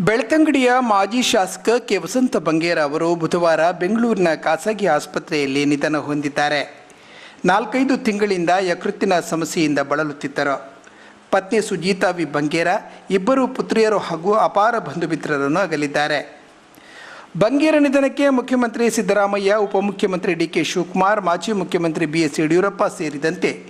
ಬೆಳ್ತಂಗಡಿಯ ಮಾಜಿ ಶಾಸಕ ಕೆ. ವಸಂತ ಬಂಗೇರ ಅವರು ಬುಧವಾರ ಬೆಂಗಳೂರಿನ ಖಾಸಗಿ ಆಸ್ಪತ್ರೆಯಲ್ಲಿ ನಿಧನ ಹೊಂದಿದ್ದಾರೆ. ನಾಲ್ಕೈದು ತಿಂಗಳಿಂದ ಯಕೃತ್ತಿನ ಸಮಸ್ಯೆಯಿಂದ ಬಳಲುತ್ತಿದ್ದರು. ಪತ್ನಿ ಸುಜೀತಾ ವಿ. ಬಂಗೇರ, ಇಬ್ಬರು ಪುತ್ರಿಯರು ಹಾಗೂ ಅಪಾರ ಬಂಧು ಮಿತ್ರರನ್ನು ಅಗಲಿದ್ದಾರೆ. ಬಂಗೇರ ನಿಧನಕ್ಕೆ ಮುಖ್ಯಮಂತ್ರಿ ಸಿದ್ದರಾಮಯ್ಯ, ಉಪಮುಖ್ಯಮಂತ್ರಿ ಡಿ. ಕೆ. ಶಿವಕುಮಾರ್, ಮಾಜಿ ಮುಖ್ಯಮಂತ್ರಿ ಬಿ. ಎಸ್. ಯಡಿಯೂರಪ್ಪ ಸೇರಿದಂತೆ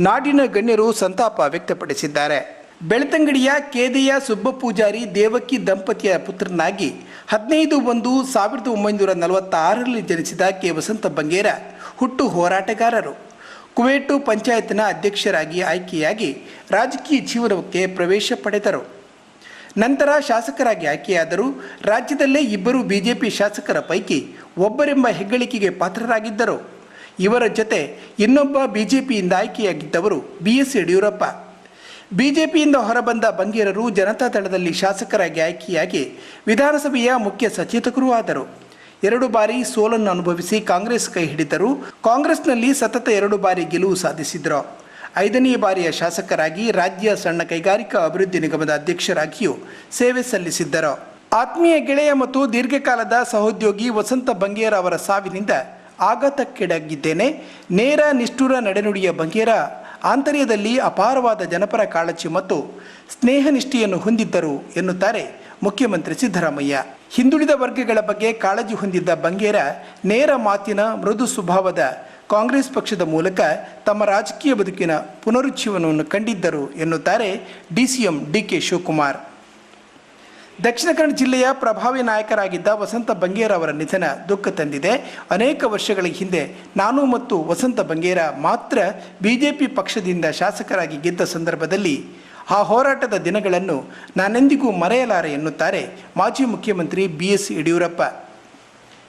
ನಾಡಿನ ಗಣ್ಯರು ಸಂತಾಪ ವ್ಯಕ್ತಪಡಿಸಿದ್ದಾರೆ. ಬೆಳ್ತಂಗಡಿಯ ಕೇದೆಯ ಸುಬ್ಬ ಪೂಜಾರಿ ದೇವಕಿ ದಂಪತಿಯ ಪುತ್ರನಾಗಿ ಹದಿನೈದು ಒಂದು ಸಾವಿರದ ಒಂಬೈನೂರ ನಲವತ್ತಾರರಲ್ಲಿ ಜನಿಸಿದ ಕೆ. ವಸಂತ ಬಂಗೇರ ಹುಟ್ಟು ಹೋರಾಟಗಾರರು. ಕುವೇಟು ಪಂಚಾಯತ್ನ ಅಧ್ಯಕ್ಷರಾಗಿ ಆಯ್ಕೆಯಾಗಿ ರಾಜಕೀಯ ಜೀವನಕ್ಕೆ ಪ್ರವೇಶ ಪಡೆದರು. ನಂತರ ಶಾಸಕರಾಗಿ ಆಯ್ಕೆಯಾದರು ರಾಜ್ಯದಲ್ಲೇ ಇಬ್ಬರು ಬಿಜೆಪಿ ಶಾಸಕರ ಪೈಕಿ ಒಬ್ಬರೆಂಬ ಹೆಗ್ಗಳಿಕೆಗೆ ಪಾತ್ರರಾಗಿದ್ದರು. ಇವರ ಜೊತೆ ಇನ್ನೊಬ್ಬ ಬಿಜೆಪಿಯಿಂದ ಆಯ್ಕೆಯಾಗಿದ್ದವರು ಬಿ. ಎಸ್. ಯಡಿಯೂರಪ್ಪ. ಬಿಜೆಪಿಯಿಂದ ಹೊರಬಂದ ಬಂಗೇರರು ಜನತಾದಳದಲ್ಲಿ ಶಾಸಕರಾಗಿ ಆಯ್ಕೆಯಾಗಿ ವಿಧಾನಸಭೆಯ ಮುಖ್ಯ ಸಚೇತಕರೂ ಆದರು. ಎರಡು ಬಾರಿ ಸೋಲನ್ನು ಅನುಭವಿಸಿ ಕಾಂಗ್ರೆಸ್ ಕೈ ಹಿಡಿದರು. ಕಾಂಗ್ರೆಸ್ನಲ್ಲಿ ಸತತ ಎರಡು ಬಾರಿ ಗೆಲುವು ಸಾಧಿಸಿದರು ಐದನೇ ಬಾರಿಯ ಶಾಸಕರಾಗಿ ರಾಜ್ಯ ಸಣ್ಣ ಕೈಗಾರಿಕಾ ಅಭಿವೃದ್ಧಿ ನಿಗಮದ ಅಧ್ಯಕ್ಷರಾಗಿಯೂ ಸೇವೆ ಸಲ್ಲಿಸಿದ್ದರು. ಆತ್ಮೀಯ ಗೆಳೆಯ ಮತ್ತು ದೀರ್ಘಕಾಲದ ಸಹೋದ್ಯೋಗಿ ವಸಂತ ಬಂಗೇರ ಅವರ ಸಾವಿನಿಂದ ಆಘಾತಕ್ಕೀಡಾಗಿದ್ದೇನೆ. ನೇರ ನಿಷ್ಠುರ ನಡೆನುಡಿಯ ಬಂಗೇರ ಆಂತರ್ಯದಲ್ಲಿ ಅಪಾರವಾದ ಜನಪರ ಕಾಳಜಿ ಮತ್ತು ಸ್ನೇಹನಿಷ್ಠೆಯನ್ನು ಹೊಂದಿದ್ದರು ಎನ್ನುತ್ತಾರೆ ಮುಖ್ಯಮಂತ್ರಿ ಸಿದ್ದರಾಮಯ್ಯ. ಹಿಂದುಳಿದ ವರ್ಗಗಳ ಬಗ್ಗೆ ಕಾಳಜಿ ಹೊಂದಿದ್ದ ಬಂಗೇರ ನೇರ ಮಾತಿನ ಮೃದು ಸ್ವಭಾವದ ಕಾಂಗ್ರೆಸ್ ಪಕ್ಷದ ಮೂಲಕ ತಮ್ಮ ರಾಜಕೀಯ ಬದುಕಿನ ಪುನರುಜ್ಜೀವನವನ್ನು ಕಂಡಿದ್ದರು ಎನ್ನುತ್ತಾರೆ DCM D K Shivakumar. Dakshina Kannada ಜಿಲ್ಲೆಯ ಪ್ರಭಾವಿ ನಾಯಕರಾಗಿದ್ದ ವಸಂತ ಬಂಗೇರ ಅವರ ನಿಧನ ದುಃಖ ತಂದಿದೆ. ಅನೇಕ ವರ್ಷಗಳ ಹಿಂದೆ ನಾನು ಮತ್ತು ವಸಂತ ಬಂಗೇರ ಮಾತ್ರ ಬಿಜೆಪಿ ಪಕ್ಷದಿಂದ ಶಾಸಕರಾಗಿ ಗೆದ್ದ ಸಂದರ್ಭದಲ್ಲಿ ಆ ಹೋರಾಟದ ದಿನಗಳನ್ನು ನಾನೆಂದಿಗೂ ಮರೆಯಲಾರೆ ಎನ್ನುತ್ತಾರೆ ಮಾಜಿ ಮುಖ್ಯಮಂತ್ರಿ ಬಿ ಎಸ್ ಯಡಿಯೂರಪ್ಪ.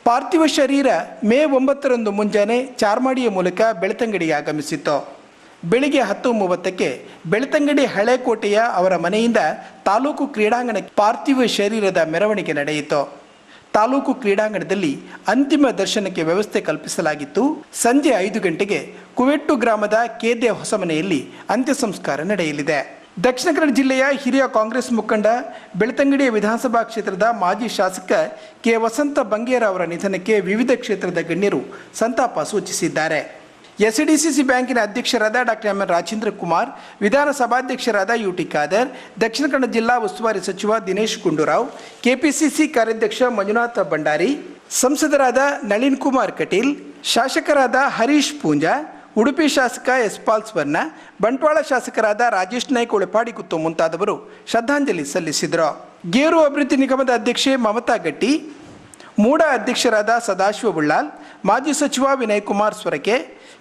ಪಾರ್ಥಿವ ಶರೀರ ಮೇ ಒಂಬತ್ತರಂದು ಮುಂಜಾನೆ ಚಾರ್ಮಾಡಿಯ ಮೂಲಕ ಬೆಳ್ತಂಗಡಿಗೆ ಆಗಮಿಸಿತ್ತು. ಬೆಳಿಗ್ಗೆ ಹತ್ತು ಮೂವತ್ತಕ್ಕೆ ಬೆಳ್ತಂಗಡಿ ಹಳೆಕೋಟೆಯ ಅವರ ಮನೆಯಿಂದ ತಾಲೂಕು ಕ್ರೀಡಾಂಗಣಕ್ಕೆ ಪಾರ್ಥಿವ ಶರೀರದ ಮೆರವಣಿಗೆ ನಡೆಯಿತು. ತಾಲೂಕು ಕ್ರೀಡಾಂಗಣದಲ್ಲಿ ಅಂತಿಮ ದರ್ಶನಕ್ಕೆ ವ್ಯವಸ್ಥೆ ಕಲ್ಪಿಸಲಾಗಿತ್ತು. ಸಂಜೆ ಐದು ಗಂಟೆಗೆ ಕುವೆಟ್ಟು ಗ್ರಾಮದ ಕೇದೆ ಹೊಸಮನೆಯಲ್ಲಿ ಅಂತ್ಯ ಸಂಸ್ಕಾರ ನಡೆಯಲಿದೆ. ದಕ್ಷಿಣ ಕನ್ನಡ ಜಿಲ್ಲೆಯ ಹಿರಿಯ ಕಾಂಗ್ರೆಸ್ ಮುಖಂಡ, ಬೆಳ್ತಂಗಡಿ ವಿಧಾನಸಭಾ ಕ್ಷೇತ್ರದ ಮಾಜಿ ಶಾಸಕ ಕೆ ವಸಂತ ಬಂಗೇರ ಅವರ ನಿಧನಕ್ಕೆ ವಿವಿಧ ಕ್ಷೇತ್ರದ ಗಣ್ಯರು ಸಂತಾಪ ಸೂಚಿಸಿದ್ದಾರೆ. ಎಸ್ಡಿಸಿಸಿ ಬ್ಯಾಂಕಿನ ಅಧ್ಯಕ್ಷರಾದ doctor M. N Rajendra Kumar ವಿಧಾನಸಭಾಧ್ಯಕ್ಷರಾದ U T Khader, Dakshina Kannada ಜಿಲ್ಲಾ ಉಸ್ತುವಾರಿ ಸಚಿವ ದಿನೇಶ್ ಗುಂಡೂರಾವ್, ಕೆಪಿಸಿಸಿ ಕಾರ್ಯಾಧ್ಯಕ್ಷ ಮಂಜುನಾಥ ಭಂಡಾರಿ, ಸಂಸದರಾದ ನಳಿನ್ ಕುಮಾರ್ ಕಟೀಲ್, ಶಾಸಕರಾದ ಹರೀಶ್ ಪೂಂಜಾ, ಉಡುಪಿ ಶಾಸಕ ಎಸ್ಪಾಲ್ ಸ್ವರ್ಣ ಬಂಟ್ವಾಳ ಶಾಸಕರಾದ ರಾಜೇಶ್ ನಾಯ್ಕ ಉಳಪಾಡಿಗುತ್ತು ಮುಂತಾದವರು ಶ್ರದ್ಧಾಂಜಲಿ ಸಲ್ಲಿಸಿದರು. ಗೇರು ಅಭಿವೃದ್ಧಿ ನಿಗಮದ ಅಧ್ಯಕ್ಷೆ ಮಮತಾ ಗಟ್ಟಿ, ಮೂಡ ಅಧ್ಯಕ್ಷರಾದ ಸದಾಶಿವ ಬುಳ್ಳಾಲ್, ಮಾಜಿ ಸಚಿವ ವಿನಯ್ ಕುಮಾರ್ ಸ್ವರಕೆ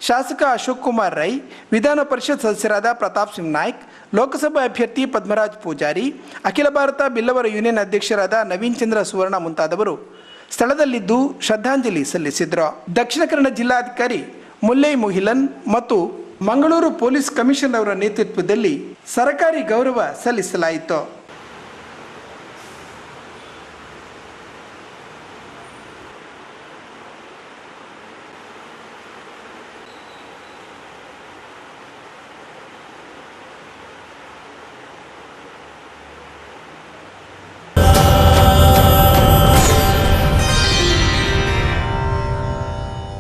ಶಾಸಕ ಅಶೋಕ್ ಕುಮಾರ್ ರೈ ವಿಧಾನ ಪರಿಷತ್ ಸದಸ್ಯರಾದ ಪ್ರತಾಪ್ ಸಿಂಗ್ ನಾಯ್ಕ್, ಲೋಕಸಭಾ ಅಭ್ಯರ್ಥಿ ಪದ್ಮರಾಜ್ ಪೂಜಾರಿ, ಅಖಿಲ ಭಾರತ ಬಿಲ್ಲವರ ಯೂನಿಯನ್ ಅಧ್ಯಕ್ಷರಾದ ನವೀನ್ ಚಂದ್ರ ಸುವರ್ಣ ಮುಂತಾದವರು ಸ್ಥಳದಲ್ಲಿದ್ದು ಶ್ರದ್ಧಾಂಜಲಿ ಸಲ್ಲಿಸಿದರು. ದಕ್ಷಿಣ ಕನ್ನಡ ಜಿಲ್ಲಾಧಿಕಾರಿ ಮುಲ್ಲೈ ಮುಹಿಲನ್ ಮತ್ತು ಮಂಗಳೂರು ಪೊಲೀಸ್ ಕಮಿಷನರ್ ಅವರ ನೇತೃತ್ವದಲ್ಲಿ ಸರಕಾರಿ ಗೌರವ ಸಲ್ಲಿಸಲಾಯಿತು.